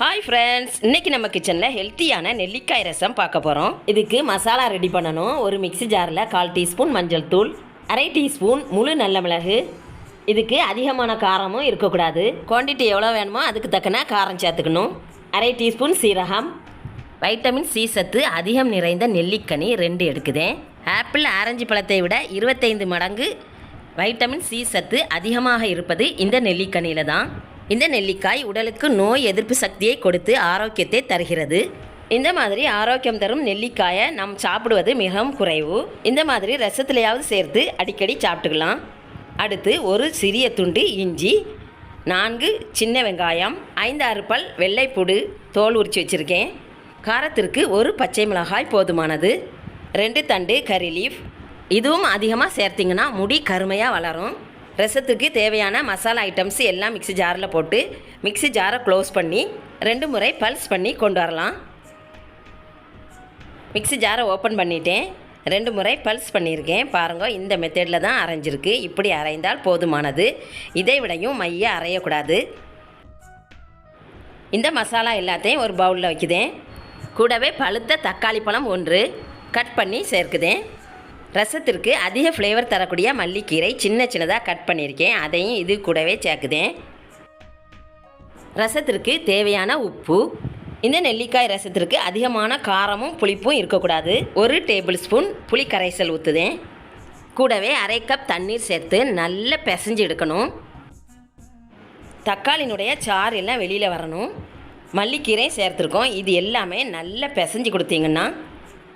Hi friends இன்றைக்கி நம்ம கிச்சனில் ஹெல்த்தியான நெல்லிக்காய் ரசம் பார்க்க போகிறோம் இதுக்கு மசாலா ரெடி பண்ணணும். ஒரு மிக்ஸி ஜாரில் கால் டீஸ்பூன் மஞ்சள் தூள் அரை டீஸ்பூன் முழு நல்ல மிளகு. இதுக்கு அதிகமான காரமும் இருக்கக்கூடாது. குவான்டிட்டி எவ்வளோ வேணுமோ அதுக்கு தக்கன காரம் சேர்த்துக்கணும். அரை டீஸ்பூன் சீரகம் வைட்டமின் சி சத்து அதிகம் நிறைந்த நெல்லிக்கனி ரெண்டு எடுக்குதேன். ஆப்பிள் ஆரஞ்சு பழத்தை விட இருபத்தைந்து மடங்கு வைட்டமின் சி சத்து அதிகமாக இருப்பது இந்த நெல்லிக்கனியில் தான். இந்த நெல்லிக்காய் உடலுக்கு நோய் எதிர்ப்பு சக்தியை கொடுத்து ஆரோக்கியத்தை தருகிறது. இந்த மாதிரி ஆரோக்கியம் தரும் நெல்லிக்காயை நாம் சாப்பிடுவது மிகவும் குறைவு. இந்த மாதிரி ரசத்துலையாவது சேர்த்து அடிக்கடி சாப்பிட்டுக்கலாம். அடுத்து ஒரு சிறிய துண்டு இஞ்சி நான்கு சின்ன வெங்காயம் ஐந்து ஆறு பல் வெள்ளைப்பூடு தோல் உரித்து வச்சுருக்கேன். காரத்திற்கு ஒரு பச்சை மிளகாய் போதுமானது. ரெண்டு தண்டு கறி லீஃப். இதுவும் அதிகமாக சேர்த்திங்கன்னா முடி கருமையாக வளரும். ரசத்துக்கு தேவையான மசாலா ஐட்டம்ஸ் எல்லாம் மிக்ஸி ஜாரில் போட்டு மிக்ஸி ஜாரை க்ளோஸ் பண்ணி ரெண்டு முறை பல்ஸ் பண்ணி கொண்டு வரலாம். மிக்ஸி ஜாரை ஓப்பன் பண்ணிட்டேன். ரெண்டு முறை பல்ஸ் பண்ணியிருக்கேன். பாருங்க இந்த மெத்தடில் தான் அரைஞ்சிருக்கு. இப்படி அரைந்தால் போதுமானது. இதை விடையும் மைய அரையக்கூடாது. இந்த மசாலா எல்லாத்தையும் ஒரு பவுலில் வைக்குதேன். கூடவே பழுத்த தக்காளி பழம் ஒன்று கட் பண்ணி சேர்க்குதேன். ரசத்திற்கு அதிக ஃப்ளேவர் தரக்கூடிய மல்லிக்கீரை சின்ன சின்னதாக கட் பண்ணியிருக்கேன். அதையும் இது கூடவே சேர்க்குதேன். ரசத்திற்கு தேவையான உப்பு. இந்த நெல்லிக்காய் ரசத்திற்கு அதிகமான காரமும் புளிப்பும் இருக்கக்கூடாது. ஒரு டேபிள் ஸ்பூன் புளி கரைசல் ஊற்றுதேன் கூடவே அரை கப் தண்ணீர் சேர்த்து நல்லா பிசைஞ்சு எடுக்கணும். தக்காளினுடைய சாறு எல்லாம் வெளியில் வரணும். மல்லிக்கீரையும் சேர்த்துருக்கோம். இது எல்லாமே நல்லா பிசைஞ்சு கொடுத்தீங்கன்னா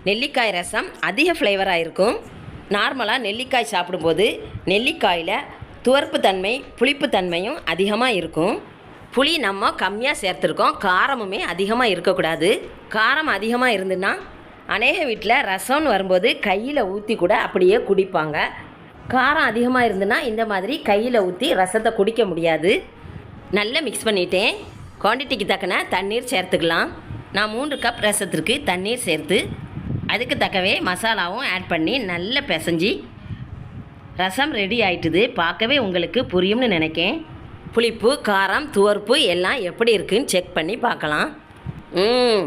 நெல்லிக்காய் ரசம் அதிக ஃப்ளேவராக இருக்கும். நார்மலாக நெல்லிக்காய் சாப்பிடும்போது நெல்லிக்காயில் துவர்ப்பு தன்மை புளிப்பு தன்மையும் அதிகமாக இருக்கும். புளி நம்ம கம்மியாக சேர்த்துருக்கோம். காரமுமே அதிகமாக இருக்கக்கூடாது. காரம் அதிகமாக இருந்துன்னா அநேக வீட்டில் ரசம்னு வரும்போது கையில் ஊற்றி கூட அப்படியே குடிப்பாங்க. காரம் அதிகமாக இருந்துன்னா இந்த மாதிரி கையில் ஊற்றி ரசத்தை குடிக்க முடியாது. நல்லா மிக்ஸ் பண்ணிட்டேன். குவான்டிட்டிக்கு தக்கன தண்ணீர் சேர்த்துக்கலாம். நான் மூன்று கப் ரசத்திற்கு தண்ணீர் சேர்த்து அதுக்கு தக்கவே மசாலாவும் ஆட் பண்ணி நல்லா பிசைஞ்சி ரசம் ரெடி ஆயிட்டுது. பார்க்கவே உங்களுக்கு புரியும்னு நினைக்கேன். புளிப்பு காரம் துவர்ப்பு எல்லாம் எப்படி இருக்குன்னு செக் பண்ணி பார்க்கலாம். ம்.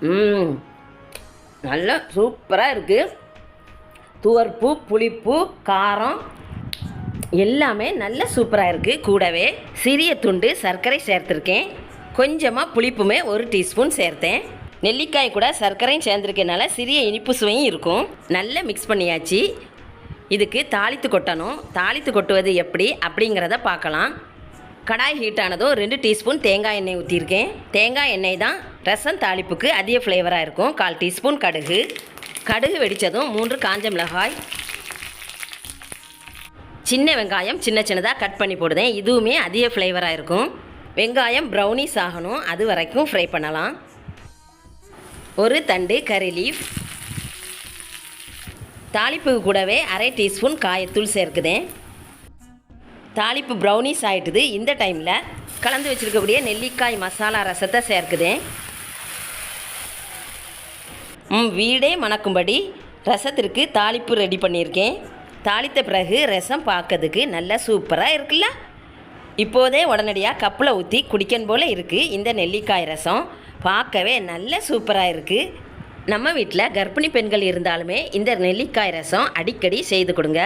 ம். நல்லா சூப்பராக இருக்குது துவர்ப்பு புளிப்பு காரம் எல்லாமே நல்ல சூப்பராக இருக்குது கூடவே சிறிய துண்டு சர்க்கரை சேர்த்துருக்கேன். கொஞ்சமாக புளிப்புமே ஒரு டீஸ்பூன் சேர்த்தேன். நெல்லிக்காய் கூட சர்க்கரையும் சேர்ந்துருக்கனால சிறிய இனிப்பு சுவையும் இருக்கும். நல்லா மிக்ஸ் பண்ணியாச்சு. இதுக்கு தாளித்து கொட்டணும். தாளித்து கொட்டுவது எப்படி அப்படிங்கிறத பார்க்கலாம். கடாய் ஹீட் ஆனதும் ரெண்டு டீஸ்பூன் தேங்காய் எண்ணெய் ஊற்றிருக்கேன் தேங்காய் எண்ணெய் தான் ரசம் தாளிப்புக்கு அதிக ஃப்ளேவராக இருக்கும். கால் டீஸ்பூன் கடுகு. கடுகு வெடித்ததும் மூன்று காஞ்ச மிளகாய். சின்ன வெங்காயம் சின்ன சின்னதாக கட் பண்ணி போடுதேன். இதுவுமே அதிக ஃப்ளேவராக இருக்கும். வெங்காயம் ப்ரௌனிஸ் ஆகணும். அது வரைக்கும் ஃப்ரை பண்ணலாம். ஒரு தண்டு கறி லீஃப் தாளிப்புக்கு கூடவே அரை டீஸ்பூன் காயத்தூள் சேர்க்குதேன் தாளிப்பு ப்ரௌனிஸ் ஆகிட்டுது இந்த டைமில் கலந்து வச்சுருக்கக்கூடிய நெல்லிக்காய் மசாலா ரசத்தை சேர்க்குதேன் ம் வீடே மணக்கும்படி ரசத்திற்கு தாளிப்பு ரெடி பண்ணியிருக்கேன். தாளித்த பிறகு ரசம் பார்க்கறதுக்கு நல்லா சூப்பராக இருக்குல்ல? இப்போதே உடனடியாக கப்பில் ஊற்றி குடிக்கன் போல் இருக்குது இந்த நெல்லிக்காய் ரசம். பார்க்கவே நல்ல சூப்பராக இருக்குது நம்ம வீட்டில் கர்ப்பிணி பெண்கள் இருந்தாலுமே இந்த நெல்லிக்காய் ரசம் அடிக்கடி செய்து கொடுங்க.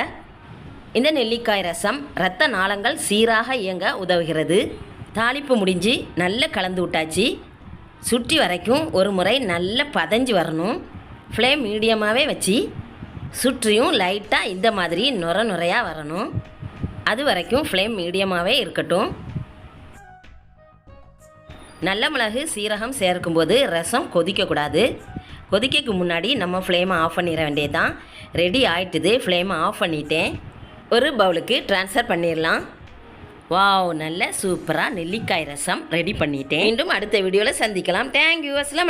இந்த நெல்லிக்காய் ரசம் இரத்த நாளங்கள் சீராக இயங்க உதவுகிறது. தாளிப்பு முடிஞ்சு நல்லா கலந்து விட்டாச்சு. சுற்றி வரைக்கும் ஒரு முறை நல்லா பதஞ்சு வரணும். ஃப்ளேம் மீடியமாகவே வச்சு சுற்றியும் லைட்டாக இந்த மாதிரி நுர நுரையாக வரணும். அது வரைக்கும் ஃப்ளேம் மீடியமாகவே இருக்கட்டும். நல்ல மிளகு சீரகம் சேர்க்கும்போது ரசம் கொதிக்கக்கூடாது. கொதிக்கக்கு முன்னாடி நம்ம ஃப்ளேமை ஆஃப் பண்ணிட வேண்டியது தான் ரெடி ஆயிட்டுது ஃப்ளேமை ஆஃப் பண்ணிட்டேன். ஒரு பவுலுக்கு ட்ரான்ஸ்ஃபர் பண்ணிடலாம். வாவ் நல்ல சூப்பராக நெல்லிக்காய் ரசம் ரெடி பண்ணிட்டேன். மீண்டும் அடுத்த வீடியோவில் சந்திக்கலாம். தேங்க்யூ அஸ்லாம்